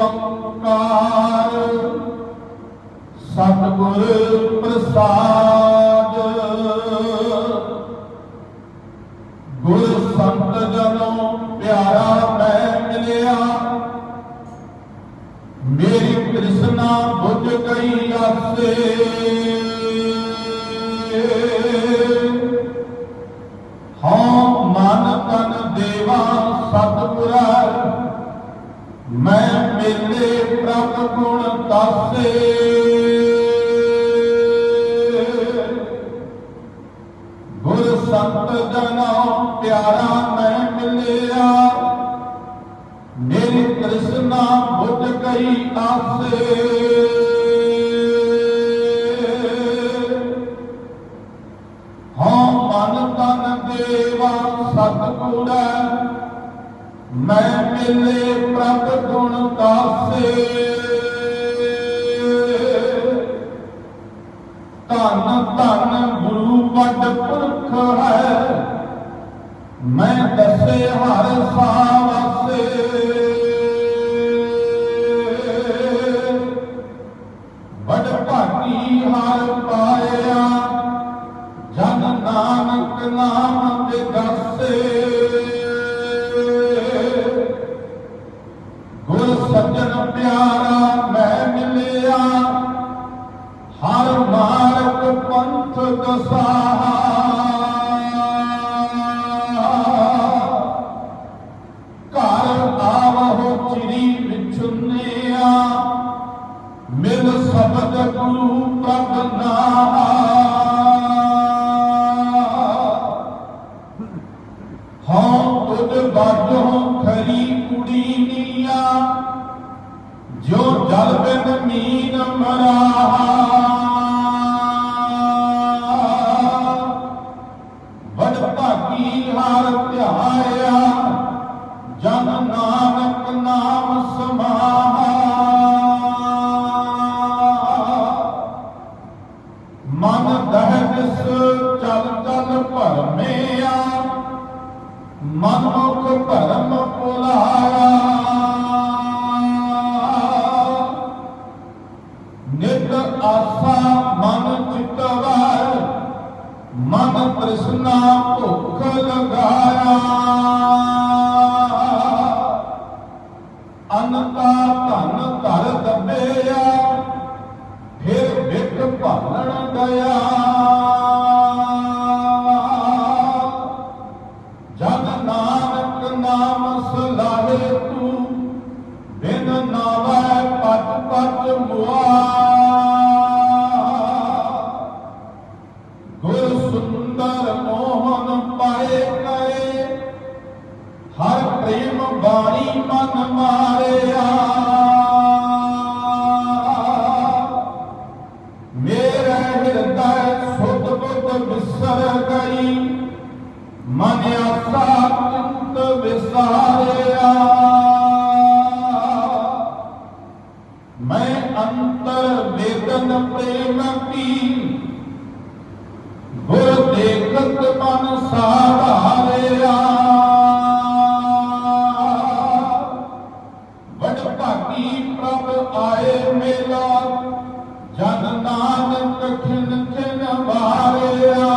ਓੰਕਾਰ। ਸਤਿਗੁਰ ਪ੍ਰਸਾਦ। ਗੁਰ ਸੰਤ ਜਨੋ ਪਿਆਰਾ ਮੈਂ ਮਿਲਿਆ। ਮੇਰੀ ਕ੍ਰਿਸ਼ਨਾ ਬੁੱਝ ਗਈ ਆਸੇ। ਗੁਣ ਤਾਸੇ ਗੁਰ ਸੰਤ ਜਨਾ ਪਿਆਰਾ ਮੈਂ ਮਿਲਿਆ। ਮੇਰੀ ਕ੍ਰਿਸ਼ਨਾ ਬੁੱਝ ਗਈ ਆਸੇ। ਹਾਂ ਮਨ ਮੈਂ ਮਿਲੇ ਪ੍ਰਭ ਗੁਣ ਤਾਸੇ। ਪੁਰਖ ਹੈ। ਮੈਂ ਦੱਸੇ ਹਰ ਸਾਵਸੇ ਵੱਡ ਭਾਗੀ ਹਰ ਪਾਇਆ, ਜਨ ਨਾਨਕ ਨਾਮ ਦੇ ਗਾਸੇ ਗੁਰ ਸੱਜਣ ਪਿਆਰਾ ਮੈਂ ਮਿਲਿਆ, ਹਰ ਮਾਰਗ ਪੰਥ ਦਸਾਹਾ। ਹਾਂ ਬਾਝੋਂ ਖਰੀ ਕੁੜੀ ਨੀਆ ਜੋ ਜਲ ਬਿਨ ਮੀਨ ਮਰਾਹਾ। ਮਨ ਮੁਖ ਭਰਮ ਨਿਤ ਆਸਾ ਮਨ ਚਿਤਵਰ ਮਨ ਤ੍ਰਿਸ਼ਨਾ ਭੁੱਖ ਲਗਾਇਆ। ਨਾਮ ਤੂੰ, ਬਿਨ ਨਾਵੈ ਪਟ ਪਟ ਮੁਆ। ਗੁਰ ਸੁੰਦਰ ਮੋਹਨ ਪਾਏ ਕਰੇ, ਹਰ ਪ੍ਰੇਮ ਬਾਣੀ ਮਨ ਮਾਰਿਆ ਸਾਧਾਰਿਆ ਵਡ ਭਾਗੀ ਪ੍ਰਭ ਆਏ ਮੇਲਾ, ਜਨ ਨਾਨਕ ਖਿਨ ਖਿਨ ਵਾਰਿਆ।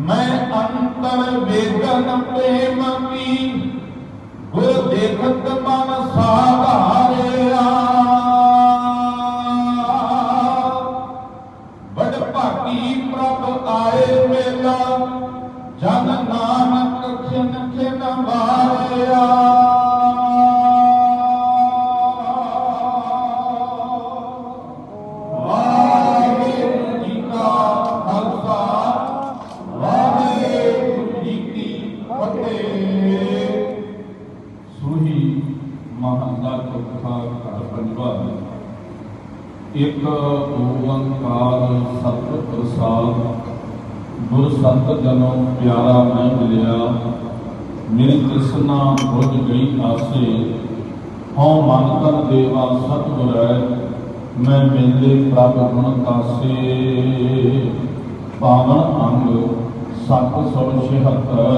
ਮੈਂ ਅੰਤਰ ਵੇਦਨ ਪ੍ਰੇਮ ਕੀ, ਗੁਰ ਦੇਖਤ ਜਨ ਨਾਨਕ ਖਿਨ ਖਿਨ ਵਾਰਿਆ ਵਾਹਿਗੁਰੂ ਜੀ ਕਾ ਖਾਲਸਾ ਵਾਹਿਗੁਰੂ ਜੀ ਕੀ ਫਤਿਹ ਸੂਹੀ ਮਹੰਦਾ ਚੌਥਾ ਘਰ ਪੰਜਵਾ ਇੱਕ ਓੰਕਾਰ ਸਤਿ ਪ੍ਰਸਾਦ ਗੁਰ ਸੰਤ ਜਨੋ ਪਿਆਰਾ ਮੈਂ ਮਿਲਿਆ। ਮੇਰੀ ਤ੍ਰਿਸ਼ਨਾ ਬੁਝ ਗਈ ਆਸੇ। ਹਉ ਮਨ ਤਨ ਦੇਵਾ ਸਤਿਗੁਰ ਹੈ ਮੈਂ ਮਿਲਦੇ ਪ੍ਰਭ ਗੁਣ ਤਾਸੇ ਪਾਵਨ ਅੰਗ ਸਤ ਸੋ 76